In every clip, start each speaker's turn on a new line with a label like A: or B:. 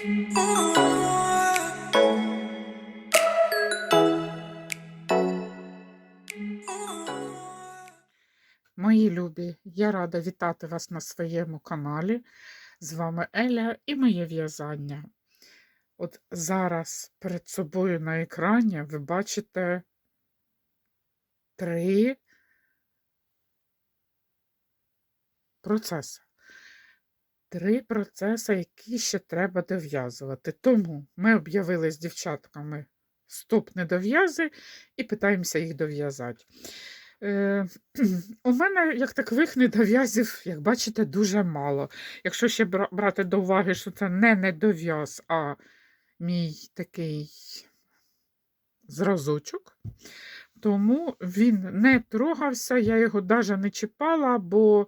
A: Мої любі, я рада вітати вас на своєму каналі. З вами Еля і моє в'язання. От зараз перед собою на екрані ви бачите три процеси. Три процеси, які ще треба дов'язувати. Тому ми об'явили з дівчатками стоп не дов'язи і питаємося їх дов'язати. Е, у мене, як такових недов'язів, як бачите, дуже мало. Якщо ще брати до уваги, що це не недов'яз, а мій такий зразочок, тому він не трогався, я його навіть не чіпала, бо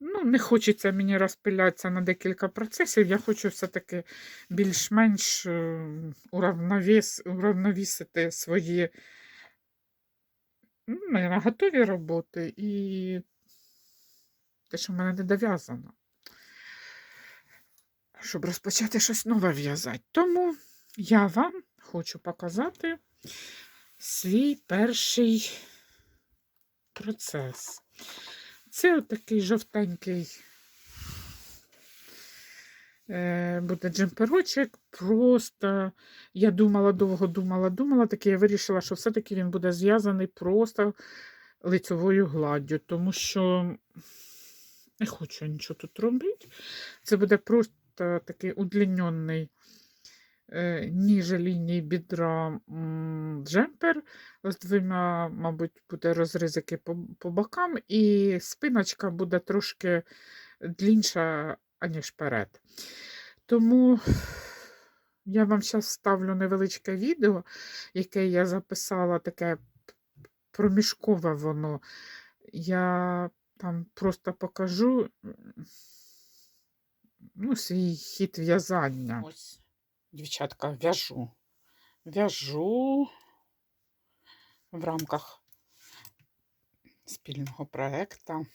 A: ну, не хочеться мені розпилятися на декілька процесів. Я хочу все-таки більш-менш е, уравновіс, уравновісити свої ну, готові роботи і те, що в мене не дов'язано. Щоб розпочати щось нове в'язати. Тому я вам хочу показати свій перший процес. Це отакий жовтенький е, буде джемперочок. Просто я думала, довго думала, думала, таки я вирішила, що все-таки він буде зв'язаний просто лицьовою гладдю, тому що не хочу нічого тут робити. Це буде просто такий удлінений ніже лінії бідра джемпер. З двома, мабуть, буде розризики по, по бокам, і спиночка буде трошки длінша, аніж перед. Тому я вам зараз ставлю невеличке відео, яке я записала, таке проміжкове воно. Я там просто покажу ну, свій хід в'язання. Ось, дівчатка, в'яжу. В'яжу в рамках спільного проекту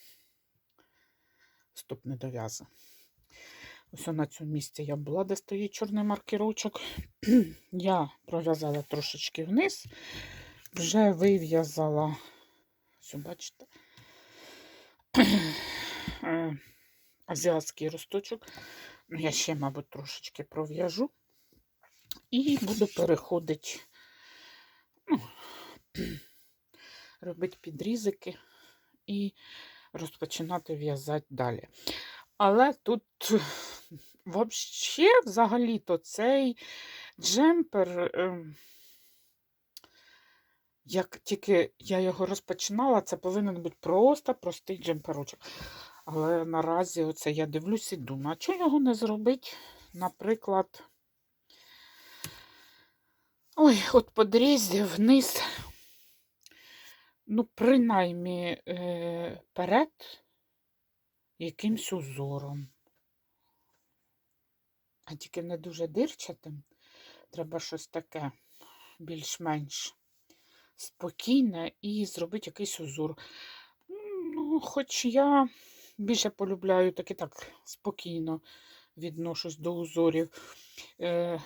A: Стоп не дов'язи. Ось на цьому місці я була, де стоїть чорний маркерочок. я пров'язала трошечки вниз, вже вив'язала, ось бачите, е, азіатський росточок. Ну, я ще, мабуть, трошечки пров'яжу. І буду переходити, ну, робити підрізики і розпочинати в'язати далі. Але тут взагалі, взагалі-то цей джемпер, ем, як тільки я його розпочинала, це повинен бути просто простий джемперочок. Але наразі оце я дивлюся і думаю, а чого його не зробити, наприклад, ой, от подрізі вниз, ну, принаймні, е, перед якимсь узором. А тільки не дуже дирчатим. Треба щось таке більш-менш спокійне і зробити якийсь узор. Ну, хоч я більше полюбляю так і так спокійно відношусь до узорів. Е,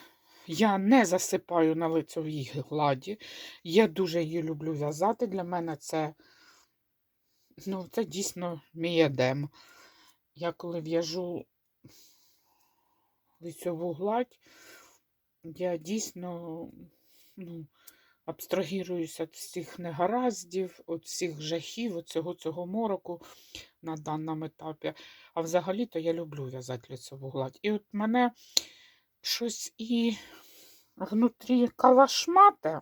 A: я не засипаю на лицевій гладі. Я дуже її люблю в'язати. Для мене це, ну, це дійсно мій едем. Я коли в'яжу лицьову гладь, я дійсно ну, абстрагіруюся від всіх негараздів, від всіх жахів, від цього цього мороку на даному етапі. А взагалі-то я люблю в'язати лицьову гладь. І от мене щось і внутрі калашмате,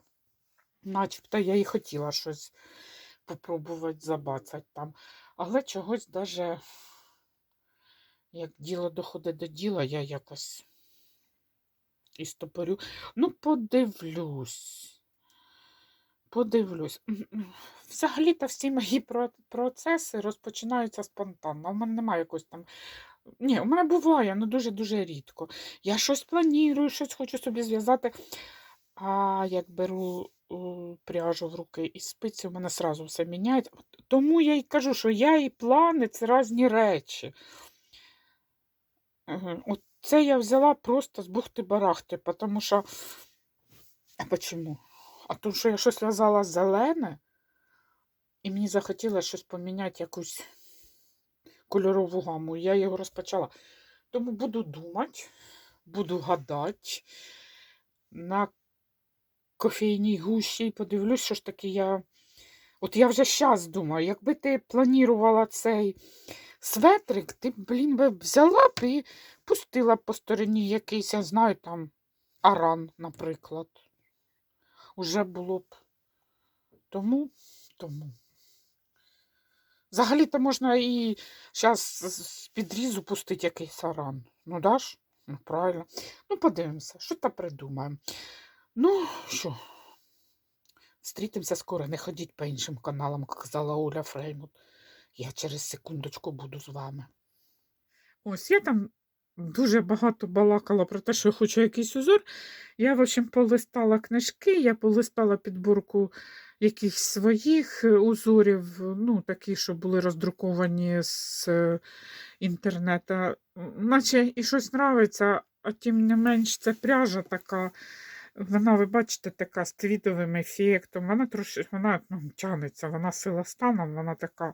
A: начебто я і хотіла щось попробувати забацати там. Але чогось даже, як діло доходить до діла, я якось і стопорю. Ну, подивлюсь. Подивлюсь. Взагалі-то всі мої процеси розпочинаються спонтанно. У мене немає якось там. Ні, у мене буває, ну дуже-дуже рідко. Я щось планую, щось хочу собі зв'язати. А як беру пряжу в руки і спиці, у мене сразу все міняється. Тому я й кажу, що я і плани це різні речі. Е, От це я взяла просто з бухти-барахти, тому що. А почему? А то, що я щось в'язала зелене, і мені захотілося щось поміняти, якусь кольорову гаму. Я його розпочала. Тому буду думати, буду гадати на кофейній гущі і подивлюсь, що ж таки я. От я вже зараз думаю, якби ти планувала цей светрик, ти, блін, би взяла б і пустила по стороні якийсь, я знаю, там аран, наприклад. Уже було б. Тому, тому. Взагалі-то можна і зараз з підрізу пустити якийсь аран. Ну, даш? Ну, правильно. Ну, подивимося, що там придумаємо. Ну, що? Зустрітимося скоро, не ходіть по іншим каналам, казала Оля Фреймут. Я через секундочку буду з вами. Ось я там дуже багато балакала про те, що я хочу якийсь узор. Я, в общем, полистала книжки, я полистала підборку якихось своїх е, узорів, ну, такі, що були роздруковані з е, інтернету. Наче і щось нравиться, а тим не менш, це пряжа така. Вона, ви бачите, така з твітовим ефектом. Вона трошки вона ну, тягнеться, вона сила станом, вона така.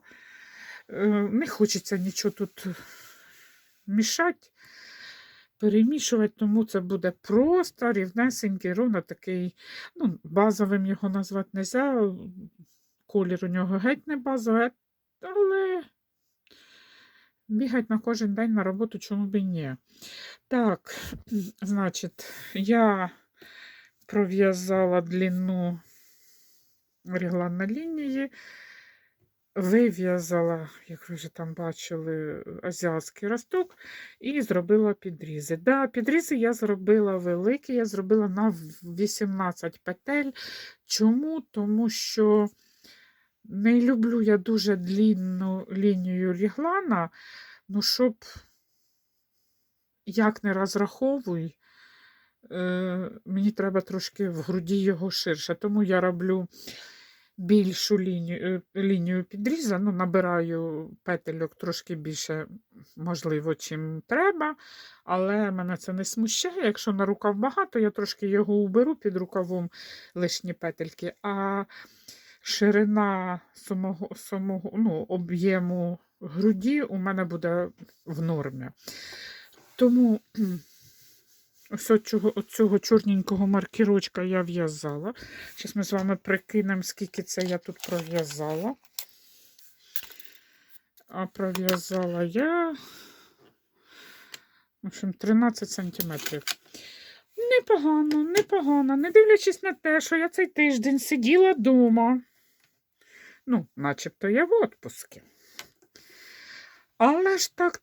A: е, Не хочеться нічого тут мішати, перемішувати, тому це буде просто рівнесенький, ровно такий, ну, базовим його назвати не можна. Колір у нього геть не базовий, але бігать на кожен день на роботу, чому б і ні. Так, значить, я пров'язала длину реглан на лінії, вив'язала, як ви вже там бачили, азіатський росток і зробила підрізи. Да, підрізи я зробила великі, я зробила на 18 петель. Чому? Тому що не люблю я дуже длінну лінію реглана, ну щоб як не розраховуй, е, мені треба трошки в груді його ширше. Тому я роблю більшу лінію, е, лінію підріза, ну, набираю петельок трошки більше, можливо, чим треба, але мене це не смущає. Якщо на рукав багато, я трошки його уберу під рукавом лишні петельки, а ширина самого, самого ну, об'єму груді у мене буде в нормі. Тому ось цього, чорненького маркірочка я в'язала. Зараз ми з вами прикинемо, скільки це я тут пров'язала. А пров'язала я, в общем, 13 сантиметрів. Непогано, непогано, не дивлячись на те, що я цей тиждень сиділа вдома. Ну, начебто я в отпуску. Але ж так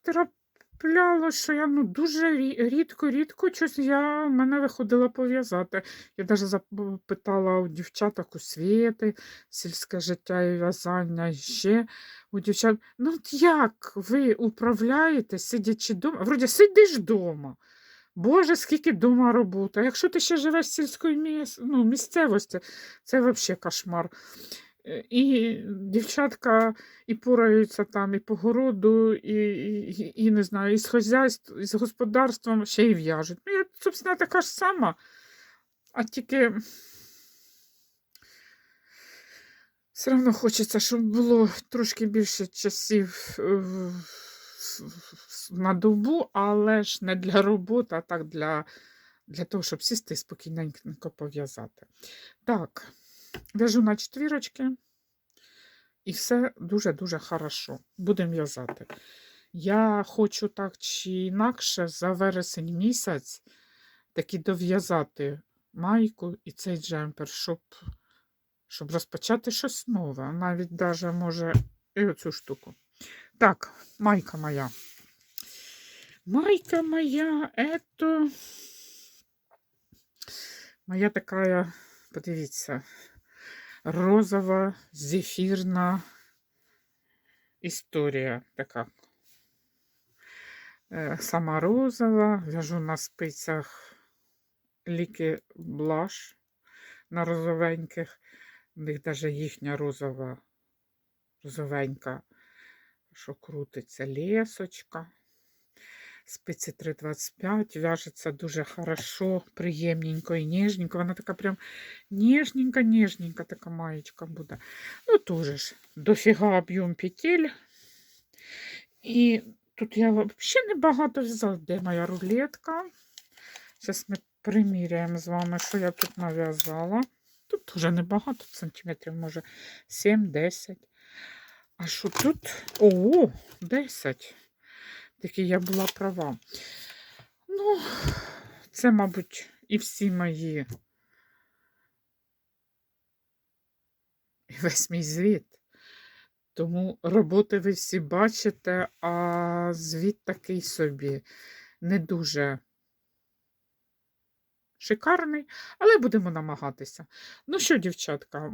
A: трапляло, що я ну, дуже рідко-рідко щось я мене виходила пов'язати. Я навіть запитала у дівчаток у Світи, сільське життя і в'язання, і ще у дівчат. Ну, от як ви управляєте, сидячи вдома? Вроді сидиш вдома. Боже, скільки вдома роботи. Якщо ти ще живеш в сільській ну, місцевості, це взагалі кошмар. Е, І дівчатка і пораються там, і по городу, і, і, і не знаю, і з хазяйством, і з господарством ще й в'яжуть. Ну, я, собственно, така ж сама, а тільки все одно хочеться, щоб було трошки більше часів е, на добу, але ж не для роботи, а так для, для того, щоб сісти спокійненько пов'язати. Так, в'яжу на четвірочки. І все дуже-дуже хорошо. Будемо в'язати. Я хочу так чи інакше за вересень місяць таки дов'язати майку і цей джемпер, щоб, щоб розпочати щось нове. Навіть даже може і оцю штуку. Так, майка моя. Майка моя, это моя такая, подивіться, розова, зефірна історія така. Е, Сама розова, в'яжу на спицях ліки блаш на розовеньких. У них навіть їхня розова, розовенька, що крутиться, лесочка. Спиці 3,25, в'яжеться дуже хорошо, приємненько і ніжненько. Вона така прям ніжненька, ніжненька така маєчка буде. Ну, теж ж, дофіга об'єм петель. І тут я взагалі небагато взяла. Де моя рулетка? Зараз ми приміряємо з вами, що я тут нав'язала. Тут дуже небагато, сантиметрів, може 7-10. А що тут? О, 10. Такі я була права. Ну, це, мабуть, і всі мої. І весь мій звіт. Тому роботи ви всі бачите, а звіт такий собі не дуже шикарний, але будемо намагатися. Ну що, дівчатка,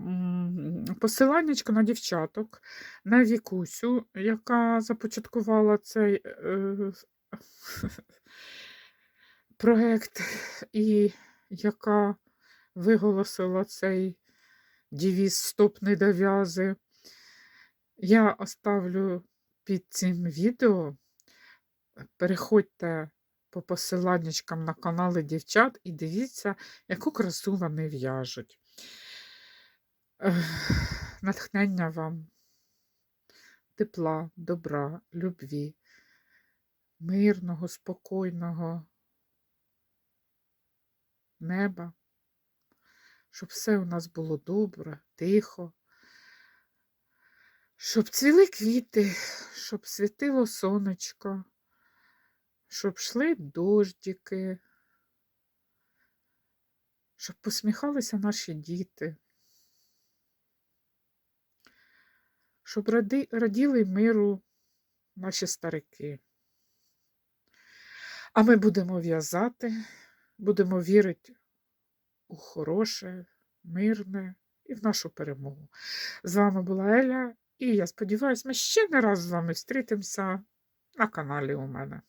A: посиланнячко на дівчаток, на Вікусю, яка започаткувала цей е, проект, і яка виголосила цей девіз «Стоп недов'язи». Я оставлю під цим відео. Переходьте по посиланнячкам на канали дівчат і дивіться, яку красу вони в'яжуть. Натхнення вам, тепла, добра, любві, мирного, спокійного неба, щоб все у нас було добре, тихо, щоб цвіли квіти, щоб світило сонечко щоб йшли дождики, щоб посміхалися наші діти, щоб ради, раділи миру наші старики. А ми будемо в'язати, будемо вірити у хороше, мирне і в нашу перемогу. З вами була Еля, і я сподіваюся, ми ще не раз з вами зустрітимося на каналі у мене.